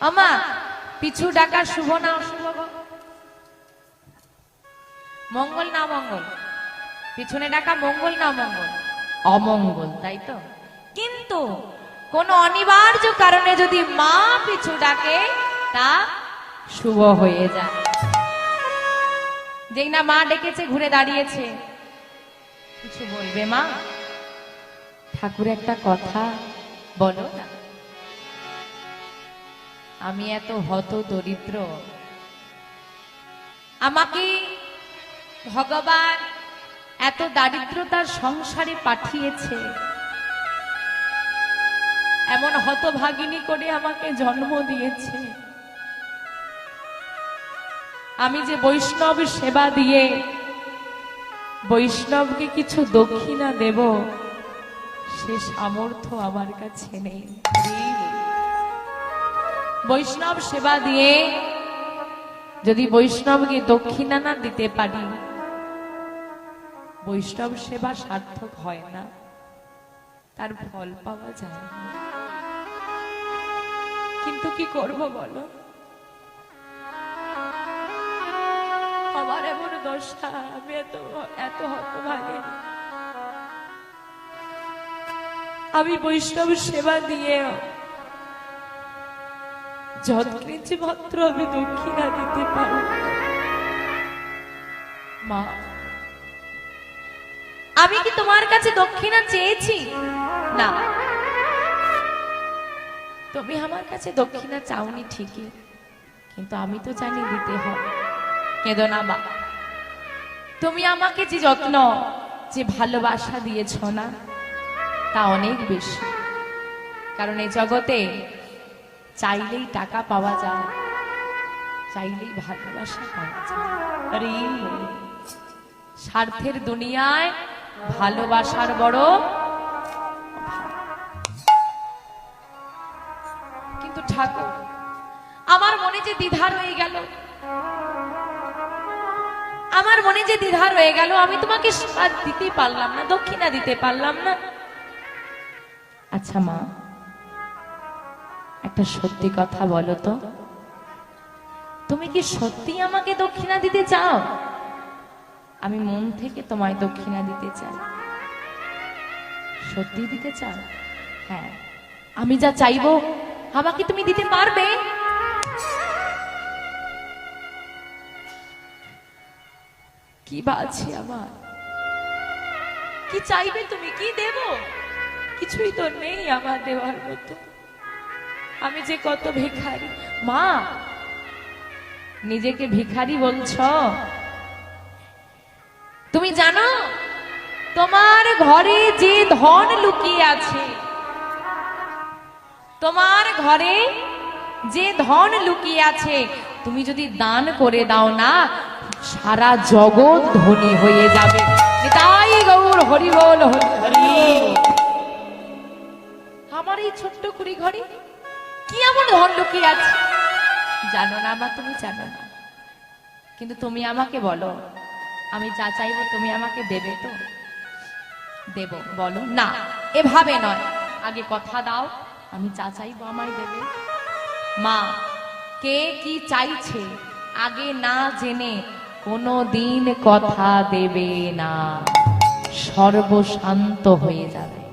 আমা পিছু ডাকা শুভ না অশুভ? মঙ্গল না মঙ্গল? পিছনে ডাকা মঙ্গল না মঙ্গল? অমঙ্গল। তাই তো? কিন্তু কোন অনিবার্য কারণে যদি মা পিছু ডাকে তা শুভ হয়ে যায়। যেই না মা ডেকেছে ঘুরে দাঁড়িয়েছে। কিছু বলবে মা? ঠাকুর একটা কথা বলো না। আমি এত হত দরিদ্র। আমাকে ভগবান এত দারিদ্রতার সংসারে পাঠিয়েছে। এমন হতভাগিনী করে আমাকে জন্ম দিয়েছে। আমি যে বৈষ্ণব সেবা দিয়ে বৈষ্ণবকে কিছু দক্ষিণা দেব, সে সামর্থ্য আমার কাছে নেই। বৈষ্ণব সেবা দিয়ে যদি বৈষ্ণবকে দক্ষিণা না দিতে পারি, বৈষ্ণব সেবা সার্থক হয় না। তার ফল পাওয়া যায় না। কিন্তু কি করব বলো? আমার এমন দশা, আমি এত এত হতভাগে আমি বৈষ্ণব সেবা দিয়ে মাত্র আমি দক্ষিণা দিতে মা, আমি কি তোমার কাছে দক্ষিণা চেয়েছি? না। তুমি আমার কাছে দক্ষিণা চাওনি ঠিকই, কিন্তু আমি তো জানি দিতে হবে কেঁদো না মা। তুমি আমাকে যে যত্ন, যে ভালোবাসা দিয়েছ না, তা অনেক বেশি। কারণ এই জগতে চাইলেই টাকা পাওয়া যায়, চাইলেই ভালোবাসা পাওয়া যায়। স্বার্থের দুনিয়ায় ভালোবাসার বড় কিন্তু ঠাকুর, আমার মনে যে দ্বিধা রয়ে গেল, আমার মনে যে দ্বিধা রয়ে গেল, আমি তোমাকে দিতে পারলাম না, দক্ষিণা দিতে পারলাম না। আচ্ছা মা একটা সত্যি কথা বলো তো। তুমি কি সত্যি আমাকে দক্ষিণা দিতে চাও? আমি মন থেকে তোমায় দক্ষিণা দিতে চাই। সত্যি দিতে চাও? হ্যাঁ। আমি যা চাইব আমাকে তুমি দিতে পারবে? কি বাছি আমার কি চাইবে তুমি? কি দেব? কিছুই তো নেই আমার দেওয়ার মতো। আমি যে কত ভিখারি। মা, নিজেকে ভিখারি বলছ? তুমি জানো, তোমার ঘরে যে ধন লুকিয়ে আছে, তোমার ঘরে যে ধন লুকিয়ে আছে, তুমি যদি দান করে দাও না, সারা জগৎ ধনী হয়ে যাবে। তাই গৌর হরি বল, হরি আমার এই ছোট্ট কুড়ি ঘরে কি এমন ধন লুকিয়ে আছে? জানো না মা তুমি জানো না। কিন্তু তুমি আমাকে বলো, আমি যা চাইব তুমি আমাকে দেবে তো? দেব, বলো না, এভাবে নয়। আগে কথা দাও, আমি যা চাইব আমায় দেবে। মা, কে কি চাইছে, আগে না জেনে কোনো দিন কথা দেবে না। সর্বশান্ত হয়ে যাবে।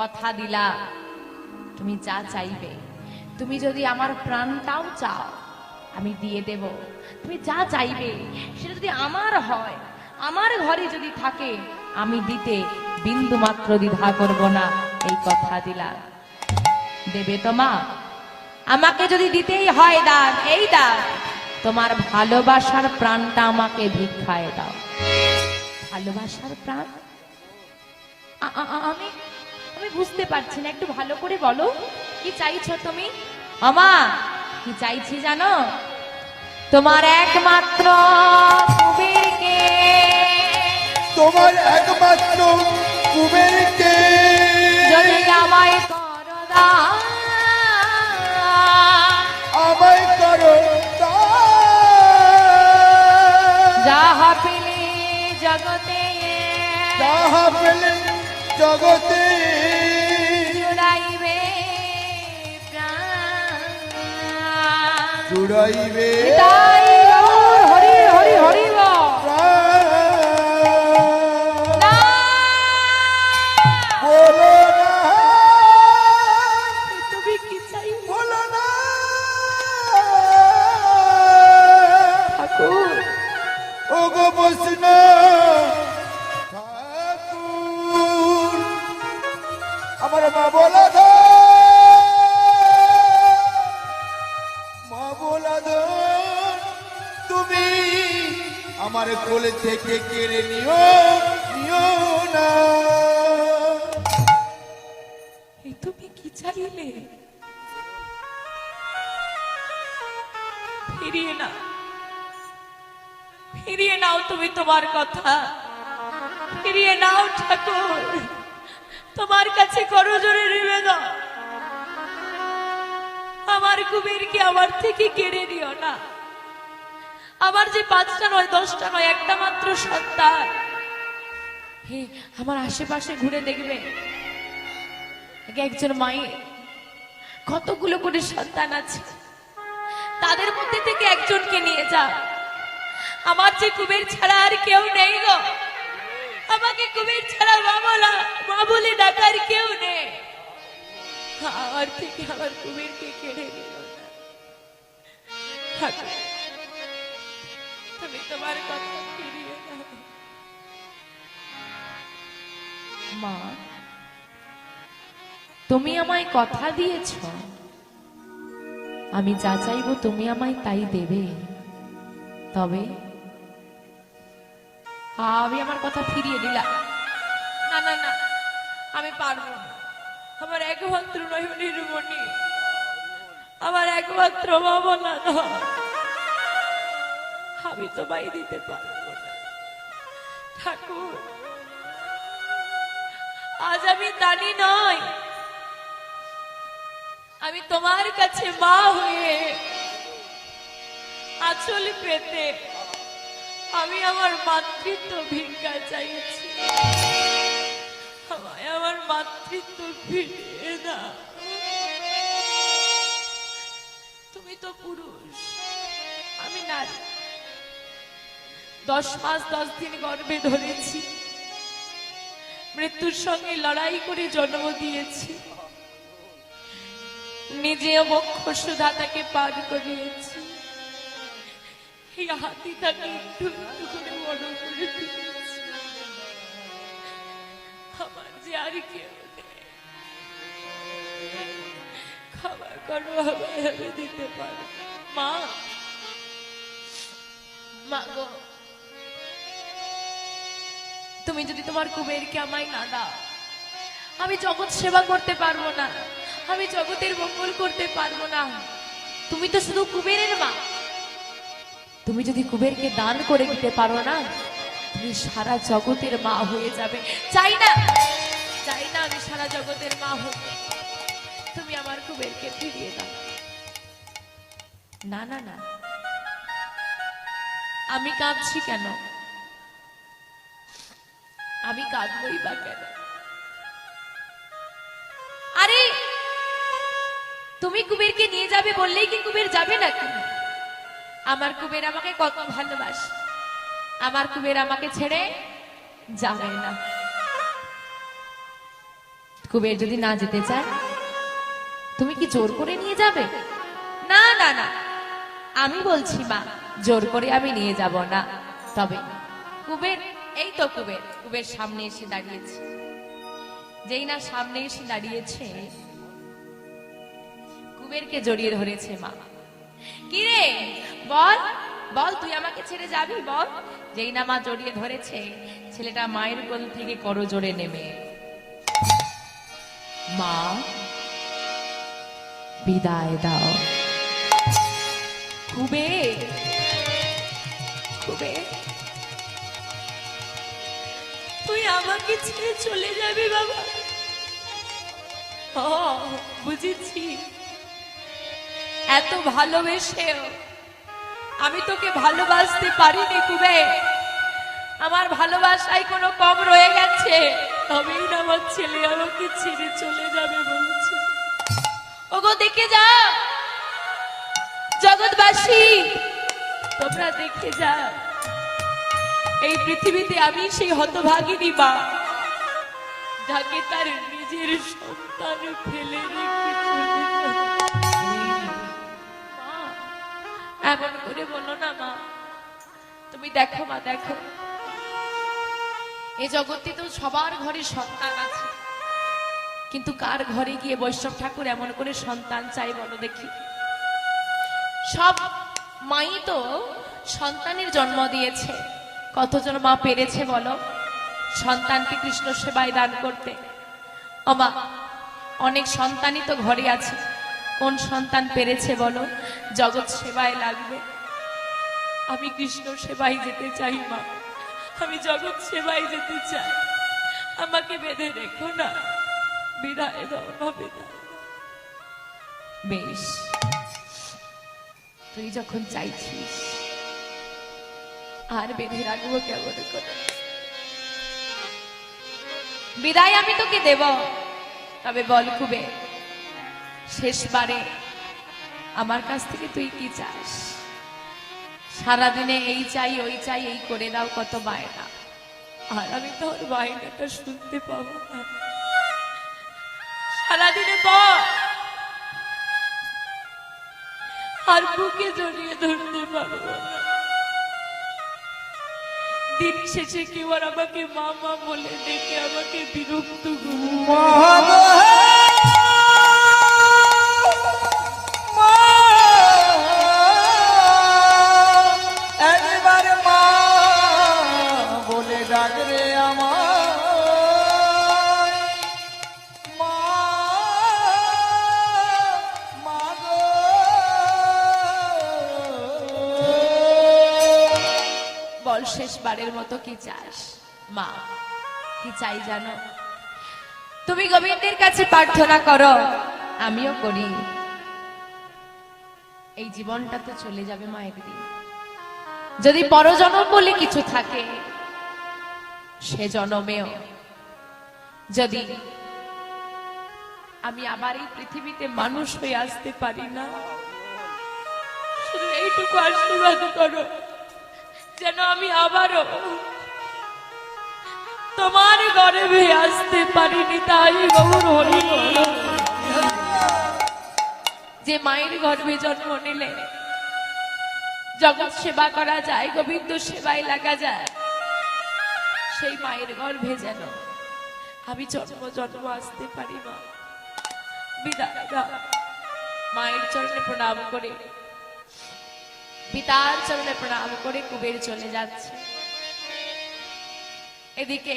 কথা দিলা। তুমি যা চাইবে, তুমি যদি আমার প্রাণটাও চাও, আমি দিয়ে দেব। তুমি যা চাইবে, সেটা যদি আমার হয়, আমার ঘরে যদি থাকে, আমি দিতে বিন্দু মাত্র দ্বিধা করব না, এই কথা দিলা। দেবে তোমা আমাকে যদি দিতেই হয় দান, এই দান, তোমার ভালোবাসার প্রাণটা আমাকে ভিক্ষায় দাও। ভালোবাসার প্রাণ? আমি আমি বুঝতে পারছি না একটু ভালো করে বলো। কি চাইছো তুমি? আমা কি চাইছি জানো? তোমার একমাত্র কুবেরকে। তোমার একমাত্র কুবেরকে। যদি আমায় করো আমায় করো যাহা পেলে জগতে। পেলে জগতে। জুড়াইবে। হরি হরি হরি। ফিরিয়ে নাও ঠাকুর। তোমার কাছে করো জোরে নিবেদন আমার কুবেরকে আমার থেকে কেড়ে নিও না। আমার যে পাঁচটা নয়, দশটা নয়, একটা মাত্র সন্তান। হে, আমার আশেপাশে ঘুরে দেখবে। একজন মায়ের কতগুলো করে সন্তান আছে। তাদের মধ্যে থেকে একজনকে নিয়ে যা আমার যে কুবের ছাড়া আর কেউ নেই গো। আমাকে কুবের ছাড়া মা বলা মা বলে ডাকার কেউ নেই। আমার থেকে আমার কুবেরকে কেড়ে নিল তুমি তোমার কথা মা, তুমি আমায় কথা দিয়েছ। আমি যা চাইব তুমি আমায় তাই দেবে। তবে আমি আমার কথা ফিরিয়ে দিলাম। না না না, আমি পারব আমার একমাত্র নয়নের মনি আমার একমাত্র বাবনা আমি তোমায় দিতে পারব ঠাকুর, আজ আমি দানি নয় আমি তোমার কাছে মা হয়ে আচল পেতে আমি আমার মাতৃত্ব ভিক্ষা চাইছি। আমায় আমার মাতৃত্ব ফিরিয়ে দাও। তুমি তো পুরুষ, আমি নারী। দশ মাস দশ দিন গর্ভে ধরেছি। মৃত্যুর সঙ্গে লড়াই করে জন্ম দিয়েছি। নিজে বক্ষ সুধা তাকে পার করিয়েছি। এই হাতি তাকে একটু একটু করে বড় করে আমার যে আর কেউ খাবার আমি দিতে মা মা গো, তুমি যদি তোমার কুবেরকে আমায় না দাও, আমি জগৎ সেবা করতে পারব না। আমি জগতের মঙ্গল করতে পারব না। তুমি তো শুধু কুবেরের মা। তুমি যদি কুবেরকে দান করে দিতে পারো না, তুমি সারা জগতের মা হয়ে যাবে। চাই না চাই না আমি সারা জগতের মা হতে তুমি আমার কুবেরকে ফিরিয়ে দাও। না না না। আমি কাঁদছি কেন? আমি কাঁদবই বা কেন? আরে, তুমি কুবেরকে নিয়ে যাবে বললেই কি কুবের যাবে নাকি? আমার কুবের আমাকে কত ভালোবাসে। আমার কুবের আমাকে ছেড়ে যাবে না। কুবের যদি না যেতে চায়, তুমি কি জোর করে নিয়ে যাবে? না না না। আমি বলছি, মা, জোর করে আমি নিয়ে যাব না। তবে কুবের, এই তো কুবের কুবের সামনে এসে দাঁড়িয়েছে। যেই না সামনে এসে দাঁড়িয়েছে, কুবেরকে জড়িয়ে ধরেছে, মা। কি রে বল বল, তুই আমাকে ছেড়ে যাবি? বল। যেই না মা জড়িয়ে ধরেছে, ছেলেটা মায়ের কোল থেকে করো নেমে। মা, বিদায় দাও। কুবের কুবের। তুই আমাকে ছেড়ে চলে যাবি বাবা। ও বুঝেছি। এত ভালোবেসেও আমি তোকে ভালোবাসতে পারিনি কুবের আমার ভালোবাসায় কোনো কম রয়ে গেছে। তবেই না আমার ছেলে, আমাকে ছেড়ে চলে যাবে বলছে। ওগো, দেখে যা জগৎবাসী, তোমরা দেখে যা এই পৃথিবীতে আমি সেই হতভাগিনী মা, যাকে তার নিজের সন্তান ফেলে রেখে এমন করে বলো না মা, তুমি দেখো মা, দেখো। এই জগতে তো সবার ঘরে সন্তান আছে। কিন্তু কার ঘরে গিয়ে বৈষ্ণব ঠাকুর এমন করে সন্তান চাই বলো দেখি। সব মাই তো সন্তানের জন্ম দিয়েছে। কতজন মা পেরেছে বলো? সন্তানকে কৃষ্ণ সেবায় দান করতে। অমা, অনেক সন্তানই তো ঘরে আছে। কোন সন্তান পেরেছে বলো? জগৎ সেবায় লাগবে। আমি কৃষ্ণ সেবায় যেতে চাই, মা। আমি জগৎ সেবায় যেতে চাই। আমাকে বেঁধে রেখো না। বিদায় দাও না বিদায়। বেশ। তুই যখন চাইছিস, আর বেঁধে রাখব কেমন করে? বিদায় আমি তোকে দেব। তবে বল খুবে শেষবারে আমার কাছ থেকে তুই কি চাস? সারাদিনে এই চাই, ওই চাই, এই করে দাও, কত বায়না। আর আমি তোর বায়নাটা শুনতে পাবো না। সারাদিনে বল। আর বুকে জড়িয়ে ধরতে পারব দিন শেষে কেউ আর আমাকে মামা বলে ডেকে আমাকে বিরক্ত করবে। শেষবারের মতো কি চাস? মা, কি চাই জানো? তুমি গোবিন্দের কাছে প্রার্থনা করো, আমিও করি। এই জীবনটা তো চলে যাবে মা একদিন যদি পরজনম বলে কিছু থাকে, সে জনমেও। যদি আমি আবার এই পৃথিবীতে মানুষ হয়ে আসতে পারি না, শুধু এইটুকু আশীর্বাদ করো। যেন আমি আবারও তোমার গর্ভে আসতে পারিনি, তাই গৌর হরি যে মায়ের গর্ভে জন্ম নিলে জগৎ সেবা করা যায়, গোবিন্দ সেবায় লাগা যায়, সেই মায়ের গর্ভে যেন আমি জন্ম জন্ম আসতে পারি মা বিদায় মায়ের চরণে প্রণাম করে পিতার চরণে প্রণাম করে কুবের চলে যাচ্ছে। এদিকে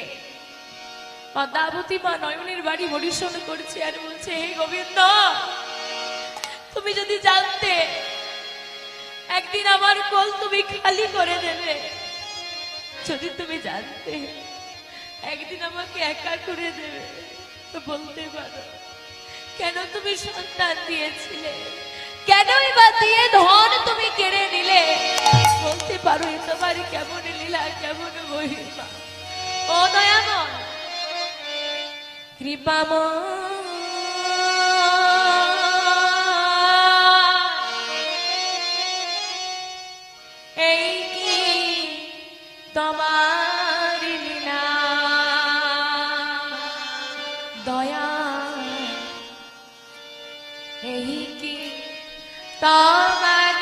পদ্মাবতী মা নয়নের বাড়ি করছে আর বলছে, হে গোবিন্দ, তুমি যদি জানতে, একদিন আমার কোল তুমি খালি করে দেবে। যদি তুমি জানতে, একদিন আমাকে একা করে দেবে। তো বলতে পারো, কেন তুমি সন্তান দিয়েছিলে? কেনই বা দিয়ে ধন তুমি কেড়ে নিলে? বলতে পারো তোমার কেমন লীলা, কেমন ও দয়াময় কৃপাম এই কি তোমার তোমার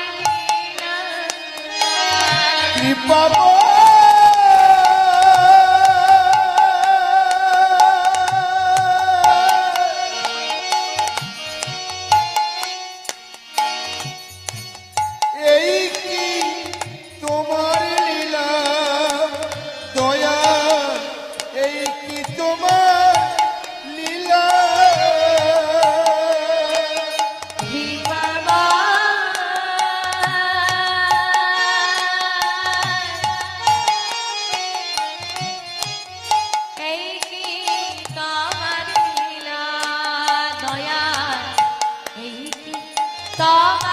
কৃপা 老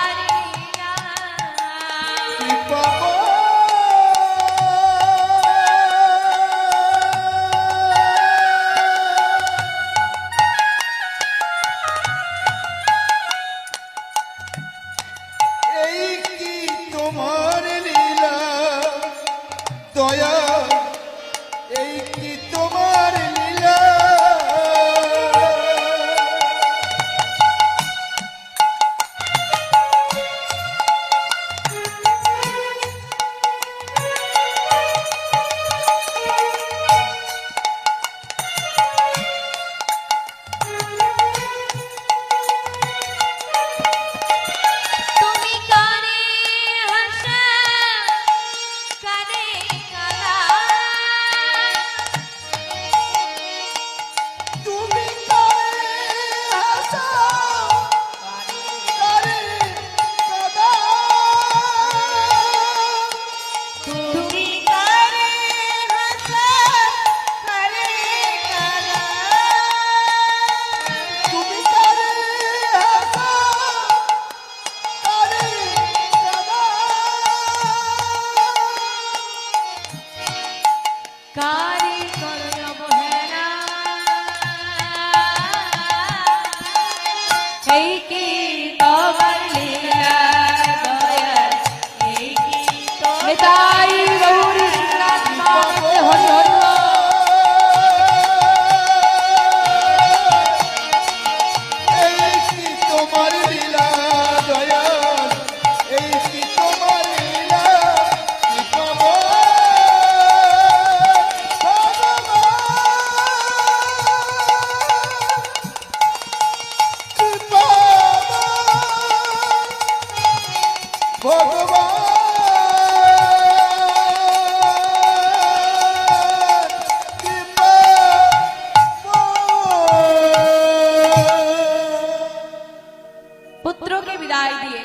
বিদায় দিয়ে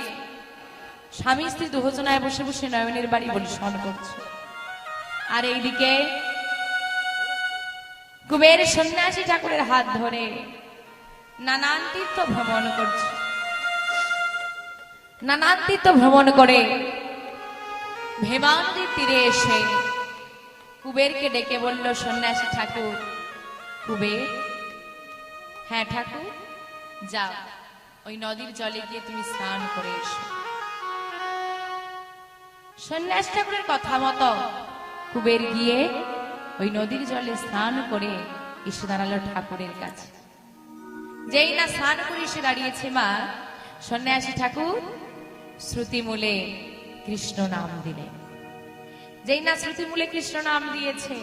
স্বামী স্ত্রী দুজনায় বসে বসে নয়নের বাড়ি বলিশন করছে। আর এইদিকে কুবের সন্ন্যাসী ঠাকুরের হাত ধরে নানান তীর্থ ভ্রমণ করছে। নানান তীর্থ ভ্রমণ করে তীরে এসে কুবেরকে ডেকে বলল, সন্ন্যাসী ঠাকুর, কুবের? হ্যাঁ ঠাকুর, যাও। ওই নদীর জলে গিয়ে তুমি স্নান করে এসো। সন্ন্যাস ঠাকুরের কথা মতো কুবের গিয়ে ওই নদীর জলে স্নান করে এসে দাঁড়াল ঠাকুরের কাছে। যেই না স্নান করে এসে দাঁড়িয়েছে মা, সন্ন্যাসী ঠাকুর শ্রুতিমূলে কৃষ্ণ নাম দিলেন। যেই না শ্রুতিমূলে কৃষ্ণ নাম দিয়েছে,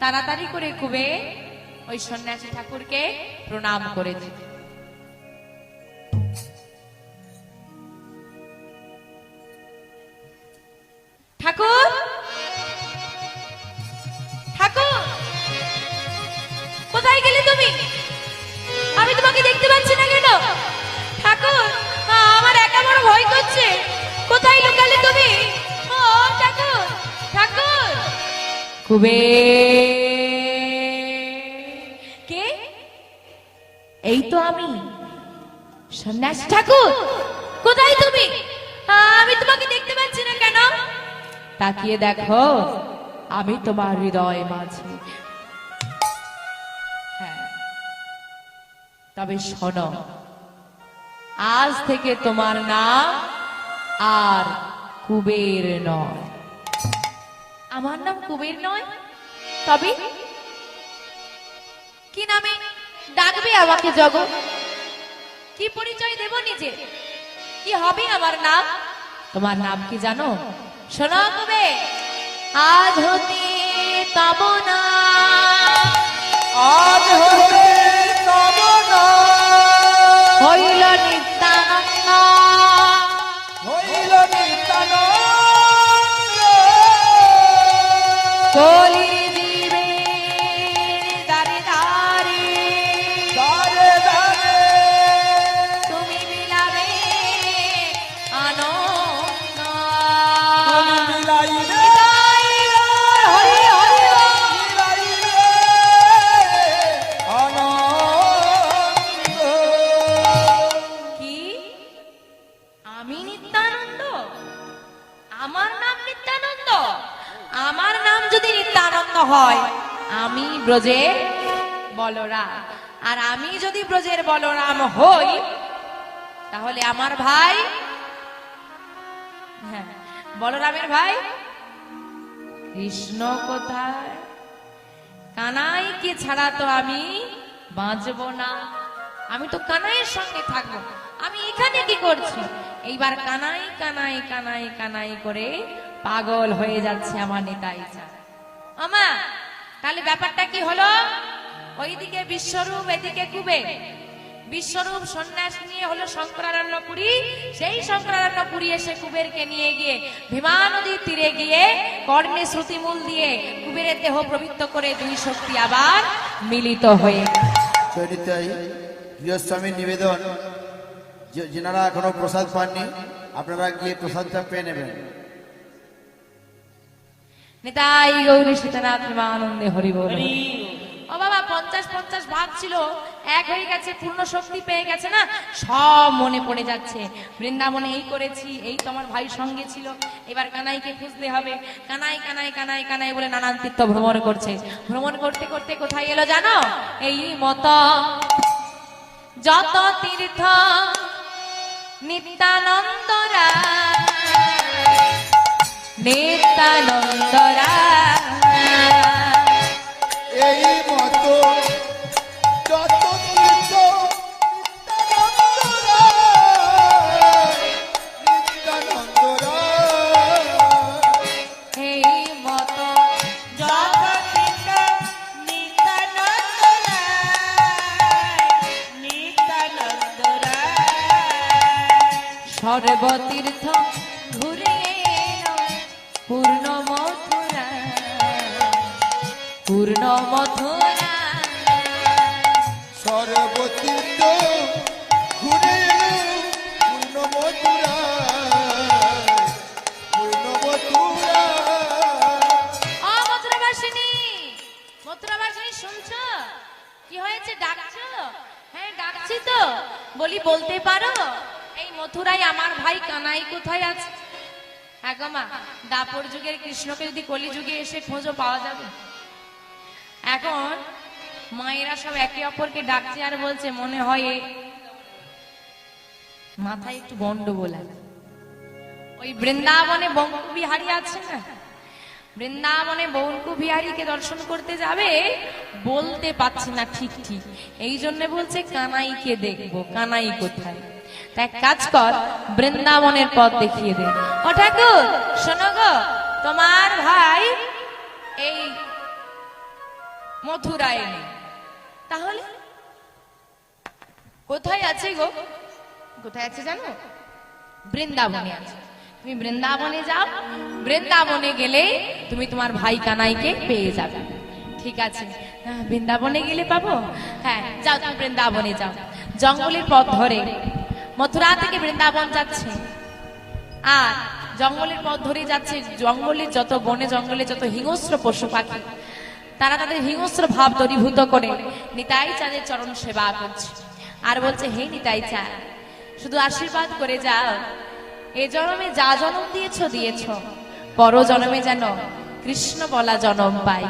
তাড়াতাড়ি করে কুবে ওই সন্ন্যাসী ঠাকুরকে প্রণাম করে করেছে ঠাকুর। ঠাকুর, কোথায় গেলে তুমি? আমি তোমাকে দেখতে পাচ্ছি না কেন? ঠাকুর আমার একা বড় ভয় করছে। কোথায় লুকালে তুমি? কে? এই তো আমি, সন্ন্যাস ঠাকুর। কোথায় তুমি? আমি তোমাকে দেখতে পাচ্ছি না কেন? তাকিয়ে দেখো, আমি তোমার হৃদয় মাঝে। হ্যাঁ তবে শোনো, আজ থেকে তোমার নাম আর কুবের নয়। আমার নাম কুবের নয়? তবে? কি নামে ডাকবে আমাকে জগৎ? কি পরিচয় দেব নিজে? কি হবে আমার নাম? তোমার নাম কি জানো? শোনো কবে। আজ হতে তব না। আজ হতে আমি যদি ব্রজের বলরাম হই, তাহলে আমার ভাই? হ্যাঁ বলরামের ভাই? কৃষ্ণ কোথায়? কানাইকে ছাড়া তো আমি বাঁচবো না। আমি তো কানাইয়ের সঙ্গে থাকব। আমি এখানে কি করছি? এইবার কানাই কানাই কানাই কানাই করে পাগল হয়ে যাচ্ছে আমার নেতাই আমা তাহলে ব্যাপারটা কি হলো? ওইদিকে বিশ্বরূপ এদিকে কুবে বিশ্বরূপ সন্ন্যাস নিয়ে হলো শঙ্করারণ্যপুরী সেই শঙ্করারণ্যপুরী এসে কুবেরকে নিয়ে গিয়ে ভীমা নদীর তীরে গিয়ে কর্ণে শ্রুতিমূল দিয়ে কুবেরের দেহ প্রবৃত্ত করে দুই শক্তি আবার মিলিত হয়ে। চরিতাই গৃহস্বামীর নিবেদন। যেনারা এখনও প্রসাদ পাননি আপনারা গিয়ে প্রসাদটা পেয়ে নেবেন। নেতাই গৌরী সীতানাথ আনন্দে হরি বল। ও বাবা, পঞ্চাশ পঞ্চাশ ভাগ ছিল, এক হয়ে গেছে, পূর্ণ শক্তি পেয়ে গেছে না? সব মনে পড়ে যাচ্ছে। বৃন্দাবনে এই করেছি, এই তো আমার ভাই সঙ্গে ছিল। এবার কানাইকে খুঁজতে হবে। কানাই কানাই কানাই কানাই বলে নানান তীর্থ ভ্রমণ করছে। ভ্রমণ করতে করতে কোথায় এলো জানো? এই মত। যত তীর্থ নিত্যানন্দরা নিত্যানন্দরা কি হয়েছে, ডাকছো? হ্যাঁ ডাকছি তো। বলি, বলতে পারো? এই মথুরায় আমার ভাই কানাই কোথায় আছে? হ্যাঁ দাপর যুগের কৃষ্ণকে যদি কলি যুগে এসে খোঁজো, পাওয়া যাবে। এখন মায়েরা সব একে অপরকে ডাকছে আর বলছে, মনে হয় মাথায় একটু গন্ডগোল আছে। ওই বৃন্দাবনে বঙ্কু বিহারী আছে না? বৃন্দাবনে বঙ্কু বিহারীকে দর্শন করতে যাবে, বলতে পারছি না ঠিক ঠিক। এই জন্য বলছে, কানাইকে দেখব, কানাই কোথায়? এক কাজ কর, বৃন্দাবনের পথ দেখিয়ে দে। ও ঠাকুর, শোনো গো, তোমার ভাই এই মথুরায় নেই তাহলে? কোথায় আছে গো? কোথায় আছে জানো? বৃন্দাবনে আছে। তুমি বৃন্দাবনে যাও, বৃন্দাবনে গেলে তুমি তোমার ভাই কানাইকে পেয়ে যাবে। ঠিক আছে। বৃন্দাবনে গেলে পাবো? হ্যাঁ যাও তুমি বৃন্দাবনে যাও। জঙ্গলের পথ ধরে। মথুরা থেকে বৃন্দাবন যাচ্ছে। আর জঙ্গলের পথ ধরে যাচ্ছে জঙ্গলের যত বনে জঙ্গলে যত হিংস্র পশু পাখি, তারা তাদের হিংস্র ভাব দরীভূত করে। নিতাই চাঁদের চরণ সেবা করছে। আর বলছে, হে নিতাই চা শুধু আশীর্বাদ করে যাও। এ জনমে যা জন্ম দিয়েছ দিয়েছ। পর জন্মে যেন কৃষ্ণ বলা জনম পাই